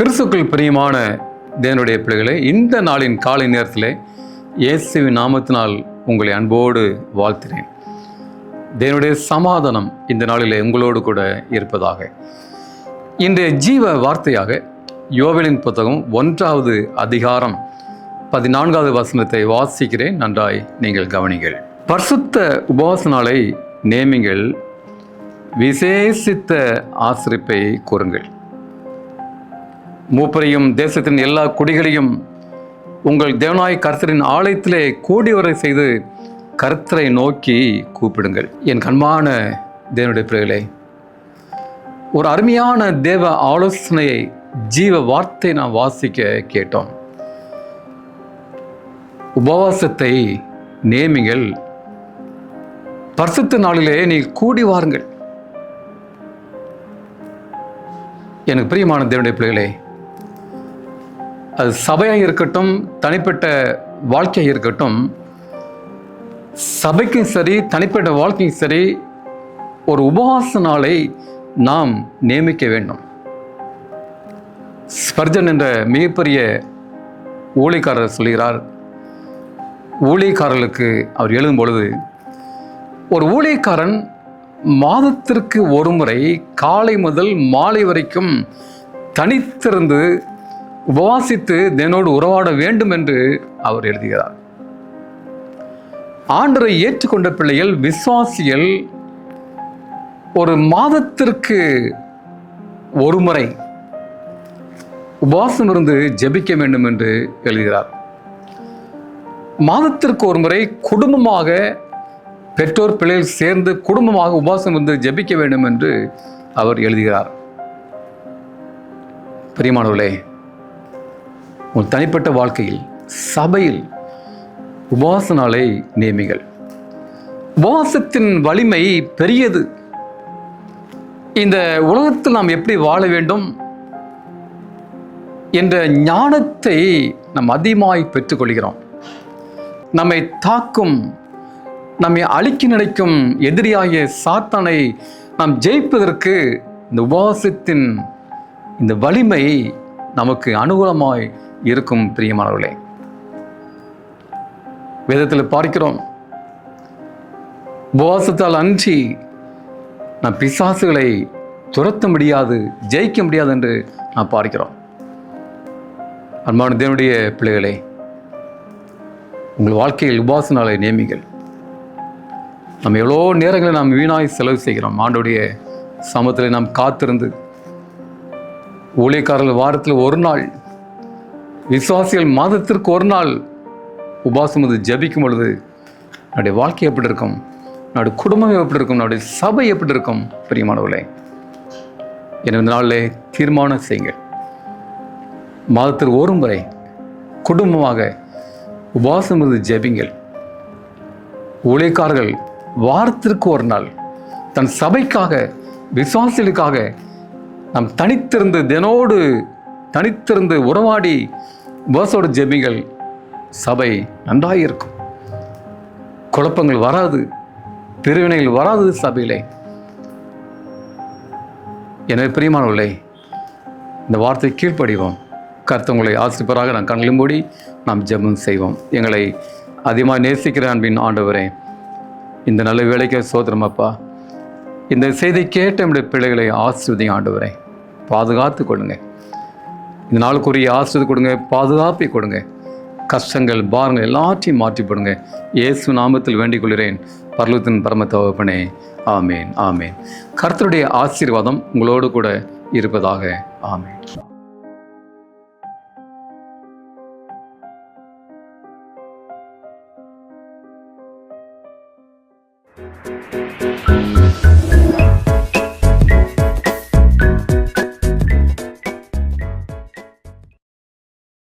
கிறிஸ்துக்குள் பிரியமான தேவனுடைய பிள்ளைகளே இந்த நாளின் காலை நேரத்தில் இயேசுவின் நாமத்தினால் உங்களை அன்போடு வாழ்த்தினேன் தேவனுடைய சமாதானம் இந்த நாளில் உங்களோடு கூட இருப்பதாக. இன்றைய ஜீவ வார்த்தையாக யோவலின் புத்தகம் ஒன்றாவது அதிகாரம் பதினான்காவது வசனத்தை வாசிக்கிறேன். நன்றாய் நீங்கள் கவனிங்கள். பரிசுத்த உபவாச நாளை நேமிங்கள் விசேஷித்த ஆசிரிப்பை கூறுங்கள். மூப்பரையும் தேசத்தின் எல்லா குடிகளையும் உங்கள் தேவனாய் கர்த்தரின் ஆலயத்திலே கூடி வரை செய்து கர்த்தரை நோக்கி கூப்பிடுங்கள். என் கண்மான தேவனுடைய பிள்ளைகளே ஒரு அருமையான தேவ ஆலோசனையை ஜீவ வார்த்தை நாம் வாசிக்க கேட்டோம். உபவாசத்தை நேமிங்கள் பரிசுத்த நாளிலே நீ கூடி வாருங்கள். எனக்கு பிரியமான தேவனுடைய பிள்ளைகளே அது சபையாக இருக்கட்டும் தனிப்பட்ட வாழ்க்கையாக இருக்கட்டும் சபைக்கும் சரி தனிப்பட்ட வாழ்க்கையும் சரி ஒரு உபவாச நாளை நாம் நியமிக்க வேண்டும். ஸ்பர்ஜன் என்ற மிகப்பெரிய ஊழிக்காரர் சொல்கிறார் ஊழியக்காரர்களுக்கு அவர் எழுதும் பொழுது ஒரு ஊழியக்காரன் மாதத்திற்கு ஒரு முறை காலை முதல் மாலை வரைக்கும் தனித்திருந்து உபவாசித்து தேனோடு உறவாட வேண்டும் என்று அவர் எழுதுகிறார். ஆண்டரை ஏற்றுக்கொண்ட பிள்ளைகள் விசுவாசிகள் ஒரு மாதத்திற்கு ஒரு முறை உபவாசம் இருந்து ஜெபிக்க வேண்டும் என்று எழுதுகிறார். மாதத்திற்கு ஒரு முறை குடும்பமாக பெற்றோர் பிள்ளைகள் சேர்ந்து குடும்பமாக உபவாசம் இருந்து ஜெபிக்க வேண்டும் என்று அவர் எழுதுகிறார். பிரியமானவர்களே உன் தனிப்பட்ட வாழ்க்கையில் சபையில் உபவாச நாளை நியமிகள். உபவாசத்தின் வலிமை பெரியது. இந்த உலகத்தில் நாம் எப்படி வாழ வேண்டும் என்ற ஞானத்தை நாம் அதிகமாய் பெற்றுக்கொள்கிறோம். நம்மை தாக்கும் நம்மை அழிக்க நினைக்கும் எதிரியாகிய சாத்தானை நாம் ஜெயிப்பதற்கு இந்த உபவாசத்தின் இந்த வலிமை நமக்கு அனுகூலமாய் இருக்கும் பிரியமானவர்களே. வேதத்தில் பார்க்கிறோம். உபவாசத்தால் அன்றி நான் பிசாசுகளை துரத்த முடியாது ஜெயிக்க முடியாது என்று நாம் பார்க்கிறோம். அன்பான தேவனுடைய பிள்ளைகளே உங்கள் வாழ்க்கையில் உபாச நாளை நியமிகள் நம்ம எவ்வளோ நேரங்களை நாம் வீணாய் செலவு செய்கிறோம். ஆண்டுடைய சமத்தில் நாம் காத்திருந்து ஊழியக்காரர்கள் வாரத்தில் ஒரு நாள் விசுவாசிகள் மாதத்திற்கு ஒரு நாள் உபாசம் வந்து ஜபிக்கும் பொழுது நம்முடைய வாழ்க்கை எப்படி இருக்கும்? நம்முடைய குடும்பம் எப்படி இருக்கும்? நம்முடைய சபை எப்படி இருக்கும்? பிரியமானவர்களே எனவே இந்த நாளில் தீர்மானம் செய்யுங்கள். மாதத்திற்கு ஒரு முறை குடும்பமாக உபாசம் இருந்து ஜெபிங்கள். ஊழியக்காரர்கள் வாரத்திற்கு ஒரு நாள் தன் சபைக்காக விசுவாசிகளுக்காக நாம் தனித்திருந்து தினோடு தனித்திருந்து உறவாடி உபவாசோடு ஜெபிகள் சபை நன்றாக இருக்கும் குழப்பங்கள் வராது பிரிவினைகள் வராது சபையிலே. எனவே பிரியமானவர்களே இந்த வார்த்தை கீழ்ப்படிவோம். கருத்தவங்களை ஆசிரியப்பராக நான் கண்களும் மூடி நாம் ஜெபம் செய்வோம். எங்களை அதிகமாக நேசிக்கிற அன்பின் ஆண்டவரே இந்த நல்ல வேலைக்கு சோதரம் அப்பா. இந்த செய்தி கேட்ட நம்முடைய பிள்ளைகளை ஆசிர்வதிங்க ஆண்டவரே. பாதுகாத்து கொடுங்க. இந்த நாளுக்குரிய ஆசிரியர் கொடுங்க பாதுகாப்பை கொடுங்க. கஷ்டங்கள் பாருங்கள் எல்லாத்தையும் மாற்றி போடுங்க. இயேசு நாமத்தில் வேண்டிக் கொள்கிறேன். பர்லத்தின் பரம தவப்பனே ஆமேன் ஆமேன். கர்த்தருடைய ஆசீர்வாதம் உங்களோடு கூட இருப்பதாக. ஆமேன்.